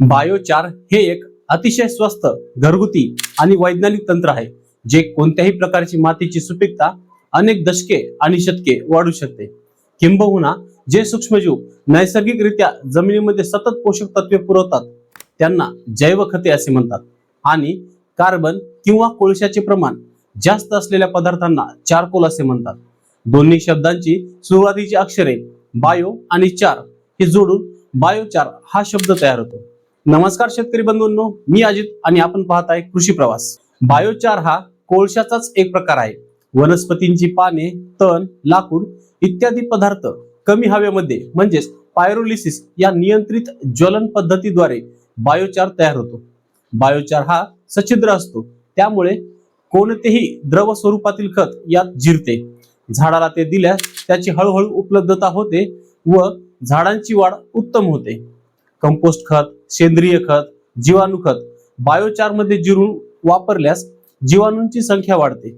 Biochar हे एक अतिशय स्वस्त घरगुती आणि वैज्ञानिक तंत्र आहे जे कोणत्याही प्रकारची मातीची सुपीकता अनेक दशके आणि शतके वाढू शकते. किंबहुना जे सूक्ष्मजीव नैसर्गिकरित्या जमिनीमध्ये सतत पोषक तत्वे पुरवतात त्यांना जैव खते असे म्हणतात. आणि कार्बन किंवा कोळशाचे प्रमाण जास्त असलेल्या पदार्थांना चारकोल असे म्हणतात. दोन्ही शब्दांची सुरुवातीची अक्षरे बायो आणि चार हे जोडून बायोचार हा शब्द तयार होतो. नमस्कार शेतकरी बंधूंनो मी अजित आणि आपण पाहत आहे कृषी प्रवास. बायोचार हा कोळशाचाच एक प्रकार आहे. वनस्पतींची पाने तण लाकूड इत्यादी पदार्थ कमी हवेमध्ये म्हणजेच पायरोलिसिस या नियंत्रित ज्वलन पद्धतीद्वारे बायोचार तयार होतो. बायोचार हा सच्छिद्र असतो. त्यामुळे कोणतेही द्रव स्वरूपातील खत यात जिरते. झाडाला ते दिल्यास त्याची हळूहळू उपलब्धता होते व झाडांची वाढ उत्तम होते. कंपोस्ट खत सेंद्रिय खत जीवाणू खत बायोचारमध्ये जिरून वापरल्यास जीवाणूंची संख्या वाढते.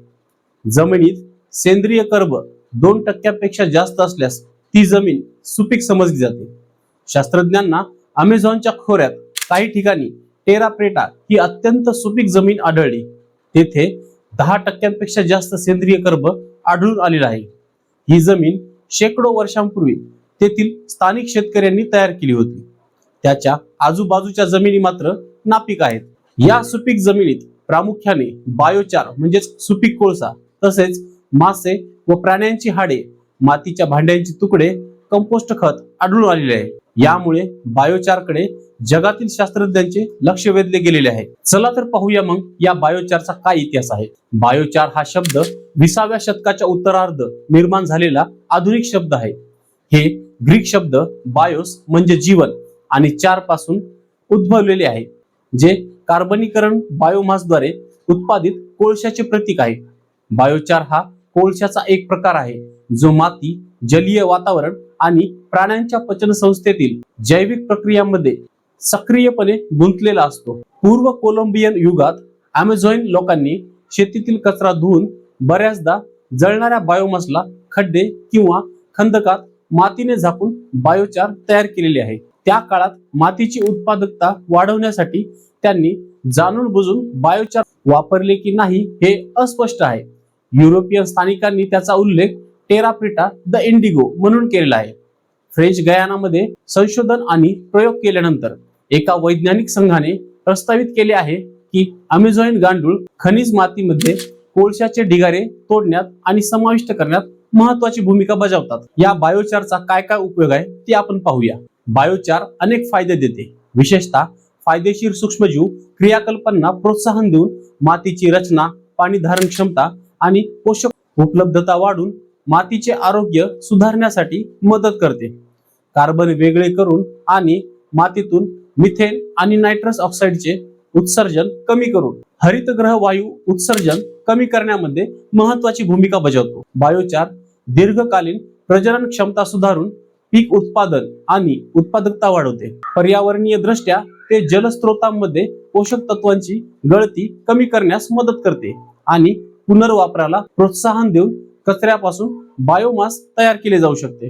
जमिनीत सेंद्रिय कर्ब दोन टक्क्यापेक्षा जास्त असल्यास ती जमीन सुपीक समजली जाते. शास्त्रज्ञांना अमेझॉनच्या खोऱ्यात काही ठिकाणी टेराप्रेटा ही अत्यंत सुपीक जमीन आढळली. तेथे दहा टक्क्यांपेक्षा जास्त सेंद्रिय कर्ब आढळून आलेला आहे. ही जमीन शेकडो वर्षांपूर्वी तेथील स्थानिक शेतकऱ्यांनी तयार केली होती. त्याच्या आजूबाजूच्या जमिनी मात्र नापीक आहेत. या सुपीक जमिनीत प्रामुख्याने बायोचार म्हणजेच सुपीक कोळसा तसेच मासे व प्राण्यांची हाडे मातीच्या भांड्यांचे तुकडे कंपोस्ट खत आढळून आलेले आहे. यामुळे बायोचारकडे जगातील शास्त्रज्ञांचे लक्ष वेधले गेलेले आहे. चला तर पाहूया मग या बायोचारचा काय इतिहास आहे. बायोचार हा शब्द विसाव्या शतकाच्या उत्तरार्ध निर्माण झालेला आधुनिक शब्द आहे. हे ग्रीक शब्द बायोस म्हणजे जीवन. आणि चारपासून उद्भवलेले आहे जे कार्बनीकरण बायोमासद्वारे उत्पादित कोळशाचे प्रतीक आहे. बायोचार हा कोळशाचा एक प्रकार आहे जो माती जलीय वातावरण आणि प्राण्यांच्या पचन संस्थेतील जैविक प्रक्रियांमध्ये सक्रियपणे गुंतलेला असतो. पूर्व कोलंबियन युगात अमेझॉन लोकांनी शेतीतील कचरा धुवून बऱ्याचदा जळणाऱ्या बायोमासला खड्डे किंवा खंदकात मातीने झाकून बायोचार तयार केलेले आहे. त्या काळात मातीची उत्पादकता वाढवण्यासाठी त्यांनी जाणून बुजून बायोचार वापरले की नाही हे अस्पष्ट आहे. युरोपियन स्थानिकांनी त्याचा उल्लेख टेराप्रिटा द इंडिगो म्हणून केलेला आहे. फ्रेंच गयानामध्ये संशोधन आणि प्रयोग केल्यानंतर एका वैज्ञानिक संघाने प्रस्तावित केले आहे की अमेझॉन गांडूळ खनिज मातीमध्ये कोळशाचे ढिगारे तोडण्यात आणि समाविष्ट करण्यात महत्वाची भूमिका बजावतात. या बायोचारचा काय काय उपयोग आहे ते आपण पाहूया. बायोचार अनेक फायदे देते. विशेषतः फायदेशीर सूक्ष्मजीव क्रियाकल्पांना प्रोत्साहन देऊन मातीची रचना पाणी धारण क्षमता आणि पोषक उपलब्धता वाढून मातीचे आरोग्य सुधारण्यासाठी मदत करते. कार्बन वेगळे करून आणि मातीतून मिथेन आणि नायट्रस ऑक्साईडचे उत्सर्जन कमी करून हरितग्रह वायू उत्सर्जन कमी करण्यामध्ये महत्वाची भूमिका बजावतो. बायोचार दीर्घकालीन प्रजनन क्षमता सुधारून पीक उत्पादन आणि उत्पादकता वाढवते. पर्यावरणीय दृष्ट्या ते जलस्रोतांमध्ये पोषक तत्वांची गळती कमी करण्यास मदत करते आणि पुनर्वापराला प्रोत्साहन देऊन कचऱ्यापासून बायोमास तयार केले जाऊ शकते.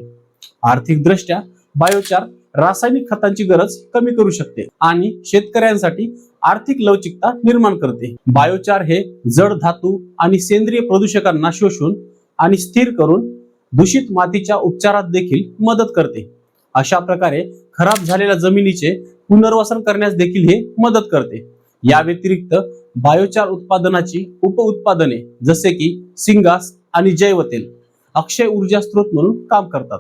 आर्थिक दृष्ट्या बायोचार रासायनिक खतांची गरज कमी करू शकते आणि शेतकऱ्यांसाठी आर्थिक लवचिकता निर्माण करते. बायोचार हे जड धातू आणि सेंद्रिय प्रदूषकांना शोषून आणि स्थिर करून दूषित मातीच्या उपचारात देखील मदत करते. अशा प्रकारे खराब झालेल्या जमिनीचे पुनर्वसन करण्यास देखील हे मदत करते. या व्यतिरिक्त बायोचार उत्पादनाची उप उत्पादने जसे की सिंगास आणि जैवतेल अक्षय ऊर्जा स्रोत म्हणून काम करतात.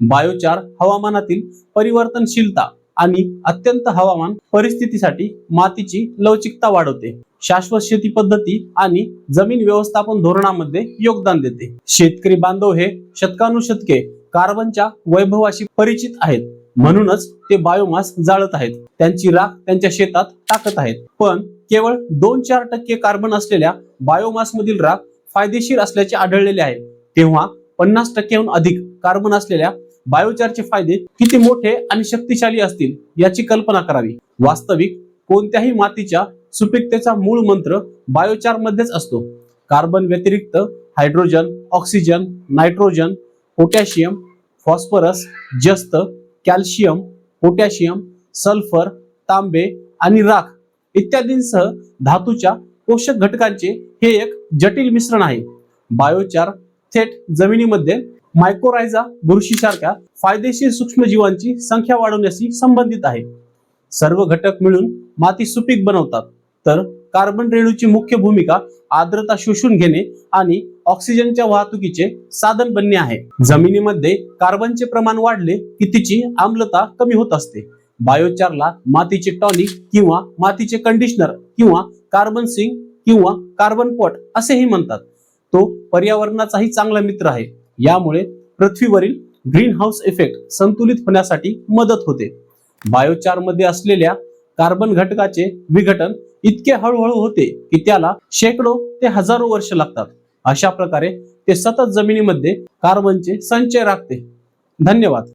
बायोचार हवामानातील परिवर्तनशीलता आणि अत्यंत हवामान परिस्थितीसाठी मातीची लवचिकता वाढवते. शाश्वत शेती पद्धती आणि जमीन व्यवस्थापन धोरणामध्ये योगदान देते. शेतकरी बांधव हे शतकानुशतके कार्बनच्या वैभवाशी परिचित आहेत. म्हणूनच ते बायोमास जाळत आहेत. त्यांची राख त्यांच्या शेतात टाकत आहेत. पण केवळ दोन चार टक्के कार्बन असलेल्या बायोमास मधील राख फायदेशीर असल्याचे आढळलेले आहे. तेव्हा पन्नास टक्क्याहून अधिक कार्बन असलेल्या बायोचारचे फायदे किती मोठे आणि शक्तिशाली असतील याची कल्पना करावी. वास्तविक कोणत्याही मातीच्या सुपीकतेचा मूळ मंत्र बायोचार मध्येच असतो. कार्बन व्यतिरिक्त hydrogen oxygen nitrogen potassium phosphorus जस्त कॅल्शियम पोटॅशियम सल्फर तांबे आणि राख इत्यादींसह धातूच्या पोषक घटकांचे हे एक जटिल मिश्रण आहे. बायोचार थेट जमिनीमध्ये मायकोरायझा बुरशीसारख्या फायदेशीर सूक्ष्मजीवांची संख्या वाढवण्याशी संबंधित आहे. सर्व घटक मिळून माती सुपीक बनवतात. तर कार्बन रेणूची मुख्य भूमिका आर्द्रता शोषून घेणे आणि ऑक्सिजनच्या वाहतुकीचे साधन बनणे आहे. जमिनीमध्ये कार्बनचे प्रमाण वाढले की तिची आम्लता कमी होत असते. बायोचारला मातीचे टॉनिक किंवा मातीचे कंडिशनर किंवा कार्बन सिंक किंवा कार्बन पॉट असेही म्हणतात. तो पर्यावरणाचाही चांगला मित्र आहे. यामुळे पृथ्वीवरील ग्रीन हाऊस इफेक्ट संतुलित होण्यासाठी मदत होते. बायोचारमध्ये असलेल्या कार्बन घटकाचे विघटन इतके हळूहळू होते की त्याला शेकडो ते हजारो वर्ष लागतात. अशा प्रकारे ते सतत जमिनीमध्ये कार्बनचे संचय राखते. धन्यवाद.